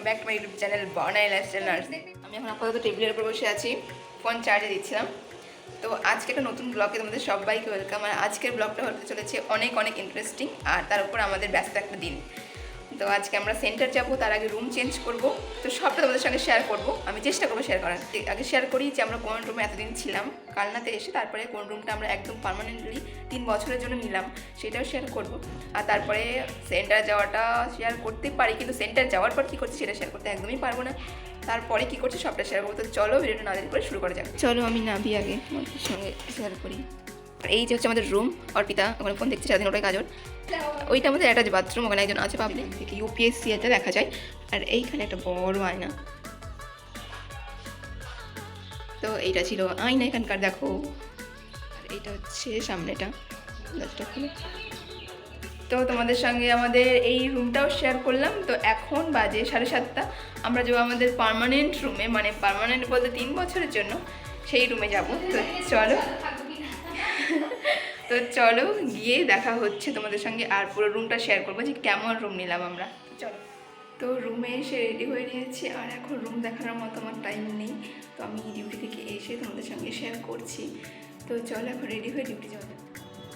Welcome back my YouTube channel বনাই lifestyle nurse আমি এখন আপাতত টেবিলের উপর বসে আছি ফোন চার্জে দিচ্ছিলাম। তো আজকে একটা নতুন ব্লগে তোমাদের সবাইকে ওয়েলকাম আর আজকের ব্লগটা হতে চলেছে অনেক অনেক ইন্টারেস্টিং আর তার উপর আমাদের ব্যস্ত একটা দিন। তো আজকে আমরা সেন্টার যাব তার আগে রুম চেঞ্জ করব। তো সবটা তোমাদের সঙ্গে শেয়ার করব। আমি চেষ্টা করব শেয়ার করার। আগে শেয়ার করি যে আমরা কোন রুমে এতদিন ছিলাম। কালনাতে এসে তারপরে কোন রুমটা আমরা একদম পার্মানেন্টলি তিন বছরের জন্য নিলাম সেটাও শেয়ার করব। আর তারপরে সেন্টার যাওয়াটা শেয়ার করতে পারি কিন্তু সেন্টার যাওয়ার পর কী করছি সেটা শেয়ার করতে একদমই পারব না। তারপরে কী করছি সবটা শেয়ার করব। তো চলো ভিডিওটা না দেরি করে শুরু করা যাক। চলো আমি নাভি আগে তোমাদের সঙ্গে শেয়ার করি। এই যে হচ্ছে আমাদের রুম অর্পিতা ওখানে ফোন দেখছি সারাদিন ওটাই কাজল। ওইটা আমাদের অ্যাটাচ বাথরুম ওখানে একজন আছে পাবলিক থেকে ইউপিএসসি এটা দেখা যায়। আর এইখানে একটা বড় আয়না। তো এইটা ছিল আয়না এখানকার, দেখো। আর এইটা হচ্ছে সামনেটা। তো তোমাদের সঙ্গে আমাদের এই রুমটাও শেয়ার করলাম। তো এখন বাজে সাড়ে সাতটা। আমরা যাব আমাদের পার্মানেন্ট রুমে মানে পার্মানেন্ট বলতে তিন বছরের জন্য, সেই রুমে যাব। তো চলো। তো চলো গিয়ে দেখা হচ্ছে তোমাদের সঙ্গে আর পুরো রুমটা শেয়ার করব যে কেমন রুম নিলাম আমরা। চলো। তো রুমে এসে রেডি হয়ে নিয়েছি আর এখন রুম দেখানোর মতো আমার টাইম নেই। তো আমি ডিউটি থেকে এসে তোমাদের সঙ্গে শেয়ার করছি। তো চলো এখন রেডি হয়ে ডিউটি যাক।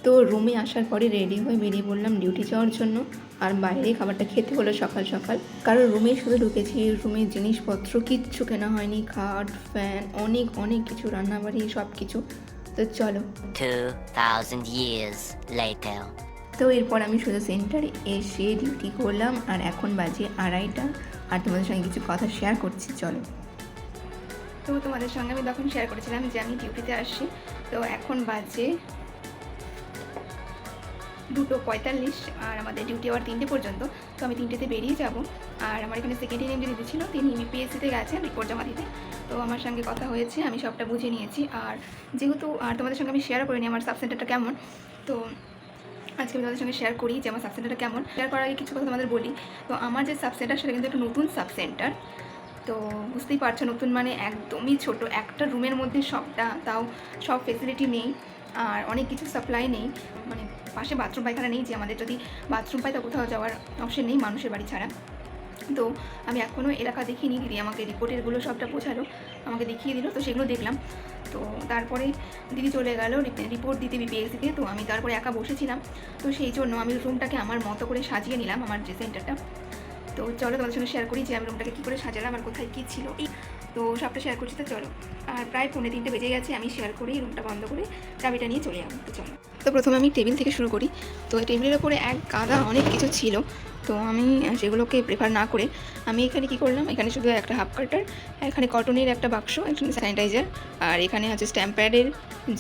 তো রুমে আসার পরে রেডি হয়ে বেরিয়ে পড়লাম ডিউটি যাওয়ার জন্য। আর বাইরে খাবারটা খেতে হলো সকাল সকাল। কারণ রুমে শুধু ঢুকেছি রুমের জিনিসপত্র কিচ্ছু কেনা হয়নি। খাট ফ্যান অনেক অনেক কিছু, রান্নাবাড়ি সব কিছু তো চলো। 2,000 years later. তো এরপর আমি শুধু সেন্টারে এসে ডিউটি করলাম আর এখন বাজে আড়াইটা। আর তোমাদের সঙ্গে কিছু কথা শেয়ার করছি চলো। তো তোমাদের সঙ্গে আমি তখন শেয়ার করেছিলাম যে আমি ডিউটিতে আসছি তো এখন বাজে দুটো পঁয়তাল্লিশ আর আমাদের ডিউটি আবার তিনটে পর্যন্ত। তো আমি তিনটেতে বেরিয়ে যাব। আর আমার এখানে সেকেন্ড ইয়ার এমডি দিদি ছিল তিনি ইউপিএসসিতে গেছেন রিপোর্ট জমা দিতে। তো আমার সঙ্গে কথা হয়েছে, আমি সবটা বুঝে নিয়েছি। আর যেহেতু, আর তোমাদের সঙ্গে আমি শেয়ার করিনি, আমার সাব সেন্টারটা কেমন? তো আজকে আমি তোমাদের সঙ্গে শেয়ার করি যে আমার সাব সেন্টারটা কেমন। শেয়ার করার আগে কিছু কথা তোমাদের বলি। তো আমার যে সাব সেন্টার সেটা কিন্তু একটা নতুন সাব সেন্টার তো বুঝতেই পারছ, নতুন মানে একদমই ছোট। একটা রুমের মধ্যে সবটা, তাও সব ফেসিলিটি নেই। আর অনেক কিছু সাপ্লাই নেই। মানে পাশে বাথরুম পায়খানা নেই যে আমাদের যদি বাথরুম পাই তা কোথাও যাওয়ার অপশন নেই মানুষের বাড়ি ছাড়া। তো আমি এখনও এলাকা দেখিনি, দিদি আমাকে রিপোর্টেরগুলো সবটা বোঝালো, আমাকে দেখিয়ে দিল, তো সেগুলো দেখলাম। তো তারপরে দিদি চলে গেল রিপোর্ট দিতে বিপিএসসিতে তো আমি তারপরে একা বসেছিলাম। তো সেই জন্য আমি রুমটাকে আমার মতো করে সাজিয়ে নিলাম, আমার যে সেন্টারটা। তো চলো তোমাদের সঙ্গে শেয়ার করি যে আমি রুমটাকে কী করে সাজালাম আর কোথায় কী ছিল। তো সবটা শেয়ার করছি, তো চলো। আর প্রায় পৌনে তিনটে বেজে গেছে, আমি শেয়ার করি রুমটা বন্ধ করে, চাবিটা নিয়ে চলে যাব, তো চলো। তো প্রথমে আমি টেবিল থেকে শুরু করি। তো টেবিলের ওপরে এক গাদা অনেক কিছু ছিল। তো আমি সেগুলোকে প্রেফার না করে আমি এখানে কি করলাম? এখানে শুধু একটা হাফ কাটার এখানে কটনের একটা বাক্স এখানে স্যানিটাইজার আর এখানে আছে স্ট্যাম্প প্যাডের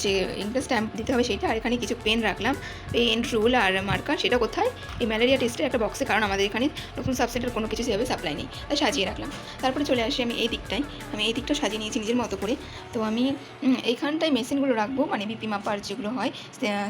যে একটা স্ট্যাম্প দিতে হবে সেইটা আর এখানে কিছু পেন রাখলাম। পেন রুল আর মার্কার সেটা কোথায়? এই ম্যালেরিয়া টেস্টের একটা বক্সে কারণ আমাদের এখানে নতুন সাবসেন্টার কোনো কিছু সেভাবে সাপ্লাই নেই। তাই সাজিয়ে রাখলাম। তারপরে চলে আসি আমি এই দিকটায়। আমি এই দিকটা সাজিয়ে নিয়েছি নিজের মতো করে। তো আমি এইখানটায় মেশিনগুলো রাখব মানে বিপি মাপার যেগুলো হয়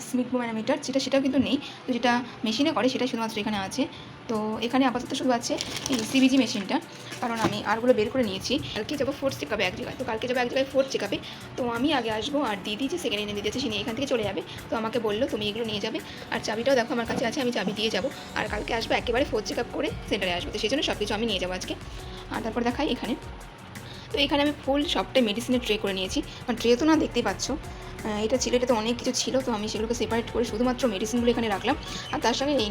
স্মিকবো ম্যানোমিটার যেটা সেটাও কিন্তু নেই। তো যেটা মেশিনে করে, সেটাই শুধুমাত্র এখানে আছে। তো এখানে আপাতত শুধু আছে এই সিবিজি মেশিনটা কারণ আমি আরগুলো বের করে নিয়েছি। কালকে যাব ফোর্থ চেকআপে এক জায়গায়। তো কালকে যাব এক জায়গায় ফোর্থ চেকআপে তো আমি আগে আসব আর দিদি যে সেকেন্ড এনে দিয়েছে, সে নিয়ে এখান থেকে চলে যাবে। তো আমাকে বলল, তুমি এগুলো নিয়ে যাবে। আর চাবিটাও দেখো, আমার কাছে আছে, আমি চাবি দিয়ে যাব। আর কালকে আসব একেবারে ফোর্থ চেকআপ করে সেন্টারে আসব। তো সেই জন্য সব কিছু আমি নিয়ে যাব আজকে। আর তারপর দেখাই এখানে। তো এখানে আমি ফুল সবটাই মেডিসিনের ট্রে করে নিয়েছি। মানে ট্রে তো না দেখতেই পাচ্ছ। এটা ছিল, এটাতে অনেক কিছু ছিল, তো আমি সেগুলোকে সেপারেট করে শুধুমাত্র মেডিসিনগুলো এখানে রাখলাম। আর তার সঙ্গে এই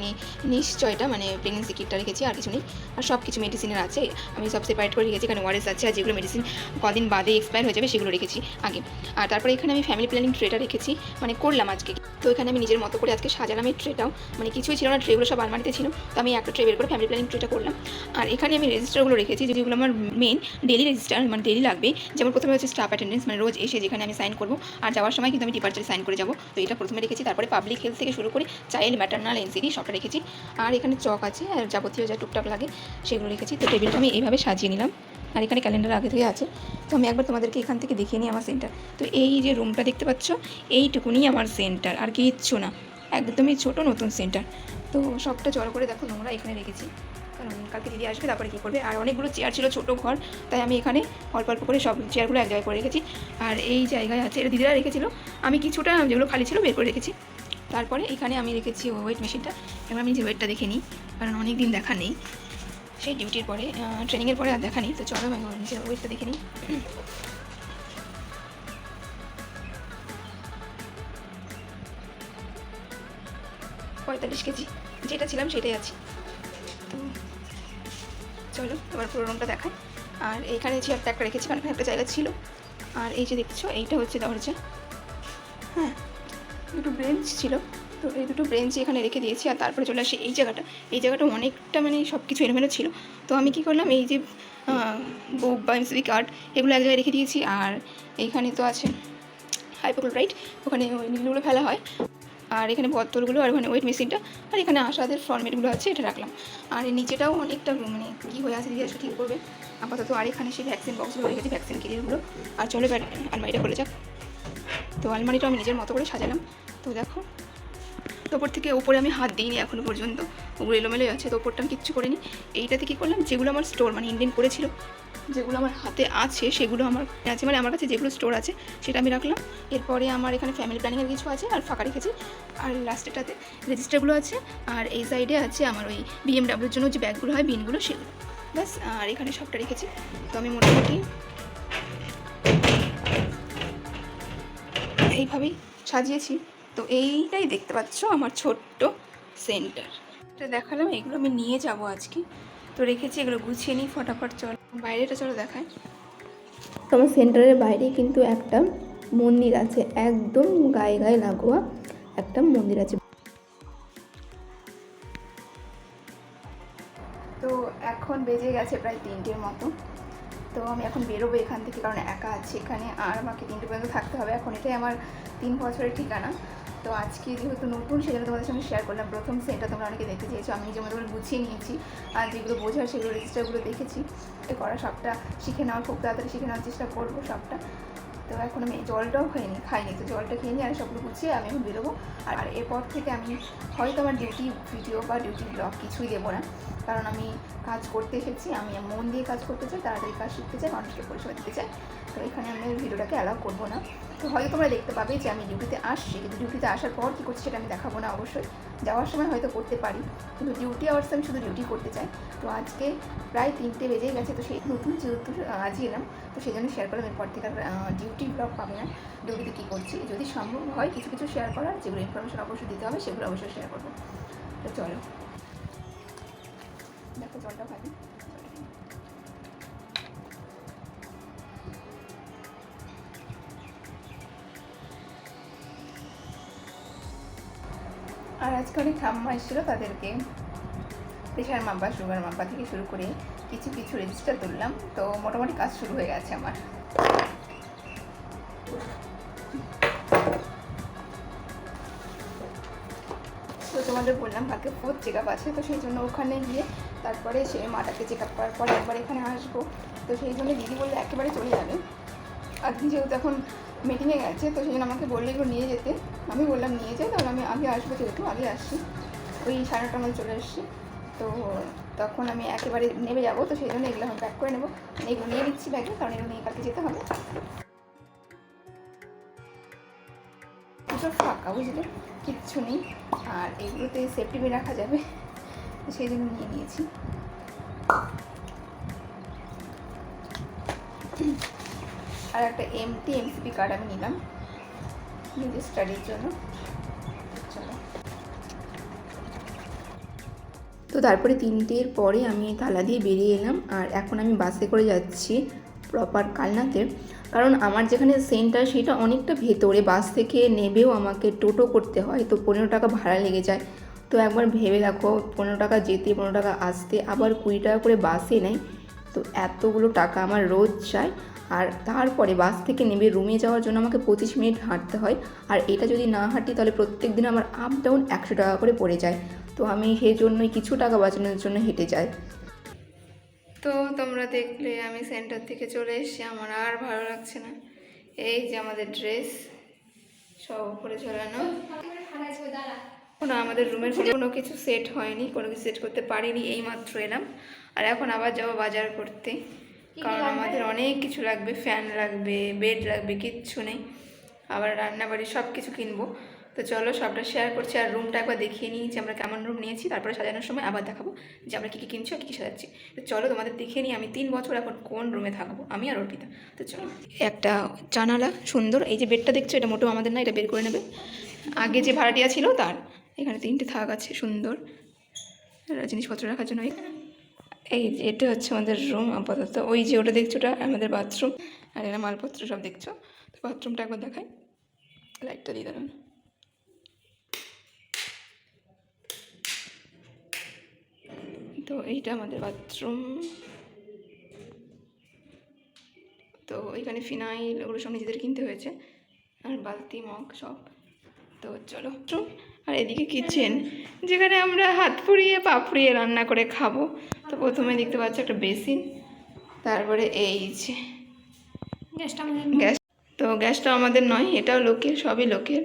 নিশ্চয়টা মানে প্রেগনেন্সি কিটটা রেখেছি, আর কিছু নেই। আর সব কিছু মেডিসিনের আছে। আমি সব সেপারেট করে রেখেছি এখানে ওয়ারেস আছে, আর যেগুলো মেডিসিন কদিন বাদে এক্সপায়ার হয়ে যাবে সেগুলো রেখেছি আগে। আর তারপরে এখানে আমি ফ্যামিলি প্ল্যানিং ট্রেটা রেখেছি মানে করলাম আজকে। তো এখানে আমি নিজের মতো করে আজকে সাজালাম এই ট্রেটাও মানে কিছুই ছিল না ট্রেগুলো সব আলমারিতে ছিল, তো আমি একটা ট্রে বের করে ফ্যামিলি প্ল্যানিং ট্রেটা করলাম। আর এখানে আমি রেজিস্টারগুলো রেখেছি, যেগুলো আমার মেন ডেলি রেজিস্টার মানে ডেলি লাগবে। যেমন প্রথমে হচ্ছে স্টাফ অ্যাটেন্ডেন্স মানে রোজ এসে যেখানে আমি সাইন করব, আর যাওয়ার সময় কিন্তু আমি ডিপার্চার সাইন করে যাব। তো এটা প্রথমে রেখেছি, তারপরে পাবলিক হেলথ থেকে শুরু করে চাইল্ড ম্যাটার্নাল এনসিডি সবটা রেখেছি। আর এখানে চক আছে, আর যাবতীয় যা টুকটাক লাগে সেগুলো রেখেছি। তো টেবিলটা আমি এইভাবে সাজিয়ে নিলাম। আর এখানে ক্যালেন্ডার আগে থেকে আছে। তো আমি একবার তোমাদেরকে এখান থেকে দেখিয়ে নিই আমার সেন্টার তো এই যে রুমটা দেখতে পাচ্ছ, এইটুকুনি আমার সেন্টার আর কিচ্ছু না। একদমই ছোট নতুন সেন্টার তো সবটা জড়ো করে দেখো নোংরা এখানে রেখেছি। কালকে দিদি আসবে, তারপরে কী করবে? আর অনেকগুলো চেয়ার ছিল, ছোটো ঘর, তাই আমি এখানে অল্প অল্প করে সব চেয়ারগুলো এক জায়গায় করে রেখেছি। আর এই জায়গায় আছে, এটা দিদিরা রেখেছিল। আমি কিছুটা যেগুলো খালি ছিল বের করে রেখেছি। তারপরে এখানে আমি রেখেছি ওয়েট মেশিনটা এবার আমি যে ওয়েটটা দেখে নিই, কারণ অনেক দিন দেখা নেই। সেই ডিউটির পরে ট্রেনিংয়ের পরে আর দেখা নেই, তো চলো আমি নিজের ওয়েটটা দেখে নিই। পঁয়তাল্লিশ কেজি, যেটা ছিলাম সেটাই আছি। তো চলো, এবার পুরো রুমটা দেখাই। আর এইখানে চেয়ারটা একটা একটা রেখেছি কারণ একটা জায়গা ছিল। আর এই যে দেখছ, এইটা হচ্ছে দরজা। হ্যাঁ দুটো ব্রেঞ্চ ছিল। তো এই দুটো বেঞ্চ এখানে রেখে দিয়েছি, আর তারপরে চলে আসি এই জায়গাটা। এই জায়গাটা অনেকটা মানে সব কিছু এলোমেলো ছিল। তো আমি কি করলাম, এই যে বুক বা এমসিবি কার্ড এগুলো এক জায়গায় রেখে দিয়েছি। আর এইখানে তো আছে হাইপোক্লোরাইট ওখানে ওই নীলগুলো ফেলা হয়। আর এখানে বোতলগুলো আর ওখানে ওয়েট মেশিনটা আর এখানে আশাদের ফর্মেটগুলো আছে, এটা রাখলাম। আর নিচেটাও অনেকটা মানে কী হয়ে আছে দিদি ঠিক করবে। আপাতত আর এখানে সেই ভ্যাকসিন বক্সগুলো রেখেছি ভ্যাকসিন কেরিয়ারগুলো আর চলো আলমারিটা করে যাক। তো আলমারিটা আমি নিজের মতো করে সাজালাম। তো দেখো, ওপর থেকে ওপরে আমি হাত দিইনি এখনও পর্যন্ত। ওগুলো এলোমেলোই আছে, তো ওপরটা আমি কিচ্ছু করিনি। এইটাতে কী করলাম, যেগুলো আমার স্টোর মানে ইন্ডিয়ান করেছিল যেগুলো আমার হাতে আছে, সেগুলো আমার আছে। মানে আমার কাছে যেগুলো স্টোর আছে, সেটা আমি রাখলাম। এরপরে আমার এখানে ফ্যামিলি প্ল্যানিংয়ের কিছু আছে, আর ফাঁকা রেখেছি। আর লাস্টেটাতে রেজিস্টারগুলো আছে, আর এই সাইডে আছে আমার ওই বিএমডাব্লিউর জন্য যে ব্যাগগুলো হয় বিনগুলো সেগুলো। ব্যাস, আর এখানে সবটা রেখেছি। তো আমি মোটামুটি এইভাবেই সাজিয়েছি। তো এইটাই দেখতে পাচ্ছ আমার ছোট্ট সেন্টার দেখালাম, এগুলো আমি নিয়ে যাব আজকে। তো রেখেছি এগুলো গুছিয়ে নিই ফটাফট চল। বাইরেটা চলো দেখায় তো আমার সেন্টারের বাইরে কিন্তু একটা মন্দির আছে একদম গায়ে গায়ে লাগোয়া একটা মন্দির আছে। তো এখন বেজে গেছে প্রায় তিনটের মতো। তো আমি এখন বেরোবো এখান থেকে কারণ একা আছি এখানে আর আমাকে তিনটে পর্যন্ত থাকতে হবে। এখন এটাই আমার তিন বছরের ঠিকানা। তো আজকে যেহেতু নতুন, সেজন্য তোমাদের সঙ্গে শেয়ার করলাম। প্রথম সেটা তোমরা অনেকে দেখতে চেয়েছো। আমি নিজের মতো করে গুছিয়ে নিয়েছি। আর যেগুলো বোঝার, সেগুলো রেজিস্টারগুলো দেখেছি। এ করা সবটা শিখে নেওয়ার খুব তাড়াতাড়ি শিখে নেওয়ার চেষ্টা করব সবটা। তো এখন আমি জলটাও খাইনি খাইনি। তো জলটা খেয়ে নিয়ে আর সবগুলো গুছিয়ে আমি এখন বেরোবো। আর এরপর থেকে আমি হয়তো আমার ডিউটি ভিডিও বা ডিউটি ব্লগ কিছুই দেবো না। কারণ আমি কাজ করতে এসেছি, আমি মন দিয়ে কাজ করতে চাই, তাড়াতাড়ি কাজ শিখতে চাই, মানুষকে পরিষেবা দিতে চাই। তো এখানে আমি ভিডিওটাকে অ্যালাউ করব না। তো হয়তো তোমরা দেখতে পাবে যে আমি ডিউটিতে আসছি, কিন্তু ডিউটিতে আসার পর কী করছি সেটা আমি দেখাবো না অবশ্যই। যাওয়ার সময় হয়তো করতে পারি, কিন্তু ডিউটি আওয়ার্স আমি শুধু ডিউটি করতে চাই। তো আজকে প্রায় তিনটে বেজেই গেছে, তো সেই নতুন যেহেতু আজই এলাম, তো সেই জন্য শেয়ার করলাম। এরপর থেকে আর ডিউটি ব্লগ পাবে না। ডিউটিতে কী করছি? যদি সম্ভব হয় কিছু কিছু শেয়ার করার, যেগুলো ইনফরমেশন অবশ্যই দিতে হবে, সেগুলো অবশ্যই শেয়ার করব। তো চলো। দেখো জলটা ভালো। আর আজকে অনেক ঠাম্মা এসেছিল তাদেরকে প্রেশার মাপা সুগার মাপা থেকে শুরু করে কিছু কিছু রেজিস্টার তুললাম। তো মোটামুটি কাজ শুরু হয়ে গেছে আমার। তো তোমাদের বললাম কালকে ফোর্থ চেক আছে, তো সেই জন্য ওখানে গিয়ে তারপরে সে মাটাকে চেক আপ করার পরে একবার এখানে আসব। তো সেই জন্য দিদি বললে একেবারে চলে যাবে। আর যেহেতু এখন মিটিংয়ে গেছে, তো সেই জন্য আমাকে বললে এগুলো নিয়ে যেতে। আমি বললাম নিয়ে যাই তাহলে আমি আগে আসব যেহেতু, আগে আসছি ওই সাড়ে নটার মধ্যে চলে এসছি তো তখন আমি একেবারে নেমে যাব, তো সেই জন্য এগুলো আমি প্যাক করে নেব। এগুলো নিয়ে নিচ্ছি ব্যাগে কারণ এগুলো নিয়ে কালকে যেতে হবে। ফাঁকা, বুঝলে? কিচ্ছু নেই। আর এগুলোতে সেফটি পিন রাখা যাবে। সেই জন্য নিয়ে নিয়েছি। আর একটা এমটি এমসিপি কার্ড আমি নিলাম নিজের স্টাডির জন্য। চলো। তো তারপরে তিনটের পরে আমি তালা দিয়ে বেরিয়ে এলাম, আর এখন আমি বাসে করে যাচ্ছি প্রপার কালনাতে। কারণ আমার যেখানে সেন্টার সেটা অনেকটা ভেতরে বাস থেকে নেবেও আমাকে টোটো করতে হয়, তো পনেরো টাকা ভাড়া লেগে যায়। তো একবার ভেবে দেখো পনেরো টাকা যেতে পনেরো টাকা আসতে আবার কুড়ি টাকা করে বাসে নেয়। তো এতগুলো টাকা আমার রোজ চাই আর তারপরে বাস থেকে নেমে রুমে যাওয়ার জন্য আমাকে পঁচিশ মিনিট হাঁটতে হয়। আর এটা যদি না হাঁটি তাহলে প্রত্যেক দিন আমার আপ ডাউন একশো টাকা করে পড়ে যায়। তো আমি সেই জন্যই কিছু টাকা বাঁচানোর জন্য হেঁটে যাই। তো তোমরা দেখলে আমি সেন্টার থেকে চলে এসেছি। আমার আর ভালো লাগছে না। এই যে আমাদের ড্রেস সব উপরে ঝোলানো। কোনো আমাদের রুমের কোনো কিছু সেট হয়নি কোনো কিছু সেট করতে পারিনি এই মাত্র এলাম। আর এখন আবার যাব বাজার করতে। কারণ আমাদের অনেক কিছু লাগবে ফ্যান লাগবে বেড লাগবে কিচ্ছু নেই। আবার রান্নাবাড়ি সব কিছু কিনবো। তো চলো সবটা শেয়ার করছি আর রুমটা একবার দেখিয়ে নিয়েছি আমরা কেমন রুম নিয়েছি। তারপরে সাজানোর সময় আবার দেখাবো যে আমরা কী কী কিনছি আর কী কী সাজাচ্ছি। তো চলো তোমাদের দেখিয়ে নিই আমি তিন বছর এখন কোন রুমে থাকব আমি আর অর্পিতা। তো চলো। একটা জানালা সুন্দর এই যে বেডটা দেখছ এটা মোটেও আমাদের না এটা বের করে নেবে। আগে যে ভাড়াটিয়া ছিল তার। এখানে তিনটে থাক আছে, সুন্দর। জিনিসপত্র রাখার জন্য এই এটা হচ্ছে আমাদের রুম আপাতত। ওই যে ওটা দেখছ, ওটা আমাদের বাথরুম আর এরা মালপত্র সব দেখছ? তো বাথরুমটা একবার দেখাই। লাইটটা দিয়ে দাঁড়ান। তো এইটা আমাদের বাথরুম তো এখানে ফিনাইল, ওগুলো সব নিজেদের কিনতে হয়েছে। আর বালতি, মগ সব। তো চলো আর এদিকে কিচেন যেখানে আমরা হাত পুড়িয়ে পা পুড়িয়ে রান্না করে খাব। তো প্রথমে দেখতে পাচ্ছ একটা বেসিন তারপরে এই যে গ্যাসটা আমাদের গ্যাস তো গ্যাসটা আমাদের নয় এটাও লোকের সবই লোকের।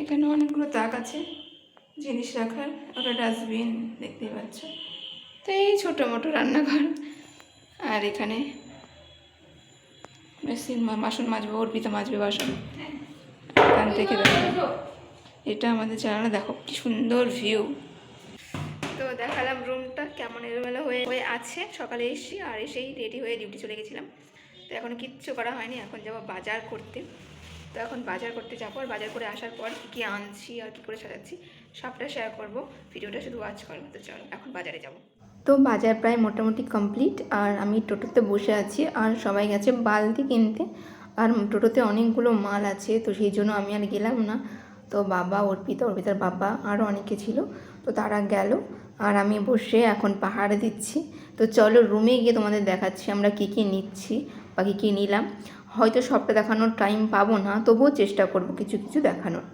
এখানে অনেকগুলো তাক আছে জিনিস রাখার ওটা ডাস্টবিন দেখতেই পাচ্ছ। তো এই ছোটো মোটো রান্নাঘর। আর এখানে বেশি বাসন মাজবো অর্পিতা মাজবে বাসন। এখান থেকে এটা আমাদের জানালা, দেখো কি সুন্দর ভিউ তো দেখালাম রুমটা কেমন এলোমেলো হয়ে হয়ে আছে। সকালে এসেছি আর এসেই রেডি হয়ে ডিউটি চলে গেছিলাম। তো এখন কিচ্ছু করা হয়নি, এখন যাব বাজার করতে। তো এখন বাজার করতে যাব আর বাজার করে আসার পর কী কী আনছি আর কী করে সাজাচ্ছি, সবটা শেয়ার করব। ভিডিওটা শুধু ওয়াচ করব, তো চলো এখন বাজারে যাব। তো বাজার প্রায় মোটামুটি কমপ্লিট আর আমি টোটোতে বসে আছি আর সবাই গেছে বালতি কিনতে। আর টোটোতে অনেকগুলো মাল আছে, তো সেই জন্য আমি আর গেলাম না। তো বাবা অর্পিতা অর্পিতার বাবা আরও অনেকে ছিল, তো তারা গেল। আর আমি বসে এখন পাহাড়ে দিচ্ছি। তো চলো রুমে গিয়ে তোমাদের দেখাচ্ছি আমরা কী কী নিচ্ছি বা কী কী নিলাম। হয়তো সবটা দেখানোর টাইম পাবো না, তবুও চেষ্টা করব কিছু কিছু দেখানোর।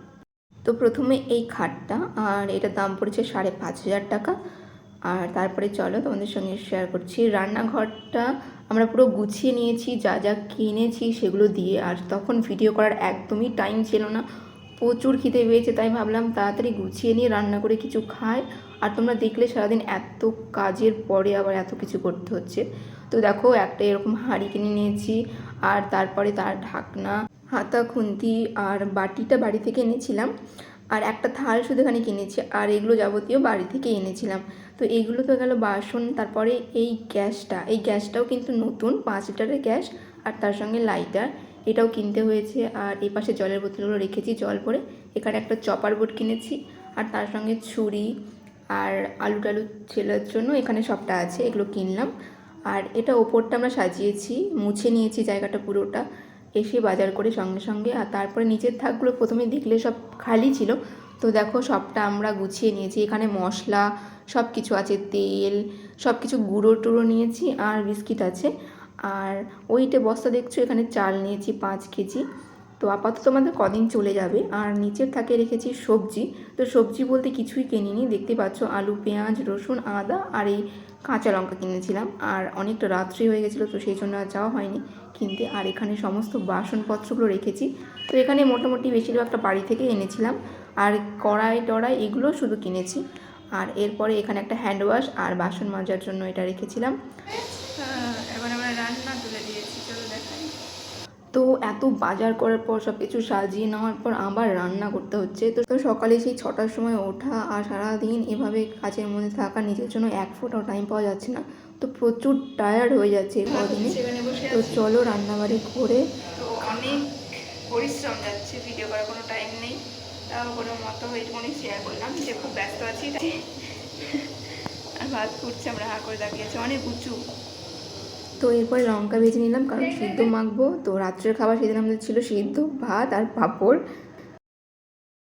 তো প্রথমে এই খাটটা, আর এটার দাম পড়েছে সাড়ে পাঁচ হাজার টাকা। আর তারপরে চলো তোমাদের সঙ্গে শেয়ার করছি। রান্নাঘরটা আমরা পুরো গুছিয়ে নিয়েছি, যা যা কিনেছি সেগুলো দিয়ে। আর তখন ভিডিও করার একদমই টাইম ছিল না। প্রচুর খিদে পেয়েছে, তাই ভাবলাম তাড়াতাড়ি গুছিয়ে নিয়ে রান্না করে কিছু খাই। আর তোমরা দেখলে সারাদিন এত কাজের পরে আবার এত কিছু করতে হচ্ছে। তো দেখো, একটা এরকম হাঁড়ি কিনে নিয়েছি, আর তারপরে তার ঢাকনা, হাতা, খুন্তি আর বাটিটা বাড়ি থেকে এনেছিলাম। আর একটা থাল শুধু এখানে কিনেছি, আর এগুলো যাবতীয় বাড়ি থেকে এনেছিলাম। তো এইগুলো তো গেল বাসন, তারপরে এই গ্যাসটা, এই গ্যাসটাও কিন্তু নতুন, পাঁচ লিটারের গ্যাস, আর তার সঙ্গে লাইটার, এটাও কিনতে হয়েছে। আর এই পাশে জলের বোতলগুলো রেখেছি জল ভরে, এখানে একটা চপার বোর্ড কিনেছি, আর তার সঙ্গে ছুরি, আর আলু টালু ছেলার জন্য এখানে সবটা আছে, এগুলো কিনলাম। আর এটা ওপরটা আমরা সাজিয়েছি, মুছে নিয়েছি জায়গাটা পুরোটা। এসে বাজার করে সঙ্গে সঙ্গে, আর তারপরে নিচের থাকগুলো প্রথমে দেখলে সব খালি ছিল। তো দেখো সবটা আমরা গুছিয়ে নিয়েছি। এখানে মশলা সব কিছু আছে, তেল সব কিছু গুঁড়ো টুড়ো নিয়েছি আর বিস্কিট আছে। আর ওইটা বস্তা দেখছ? এখানে চাল নিয়েছি পাঁচ কেজি। তো আপাতত আমাদের কদিন চলে যাবে। আর নিচের থাকে রেখেছি সবজি। তো সবজি বলতে কিছুই কিনিনি। দেখতে পাচ্ছ আলু, পেঁয়াজ, রসুন, আদা আর এই কাঁচা লঙ্কা কিনেছিলাম। আর অনেকটা রাত্রি হয়ে গেছিল, তো সেই জন্য আর যাওয়া হয়নি। কিনতে আর এখানে সমস্ত বাসনপত্রগুলো রেখেছি। তো এখানে মোটামুটি বেশিরভাগটা বাড়ি থেকে এনেছিলাম। আর কড়াই টড়াই এগুলো শুধু কিনেছি। আর এরপরে এখানে একটা হ্যান্ড ওয়াশ আর বাসন মাজার জন্য এটা রেখেছিলাম এবার আমরা রান্না তুলে দিয়েছি চলো দেখাই তো এত বাজার করার পর সব কিছু সাজিয়ে নেওয়ার পর আবার রান্না করতে হচ্ছে। তো সকালে সেই ছটার সময় ওঠা আর সারাদিন এভাবে কাজের মধ্যে থাকা নিজের জন্য এক ফোটাও টাইম পাওয়া যাচ্ছে না। তো প্রচুর টায়ার্ড হয়ে যাচ্ছে কদিনে। তো চলো রান্নাবাড়ি করে তো অনেক পরিশ্রম যাচ্ছে ভিডিও করার কোনো টাইম নেই। তাও কোনো মতো এইটুকুনি শেয়ার করলাম যে খুব ব্যস্ত আছি আর ভাত ফুটছে আমরা হা করে দাঁড়িয়ে আছি। অনেক উঁচু। তো এরপরে লঙ্কা ভেজে নিলাম, কারণ সিদ্ধ মাখবো। তো রাত্রের খাবার সেদিন আমাদের ছিল সিদ্ধ, ভাত আর পাঁপড়।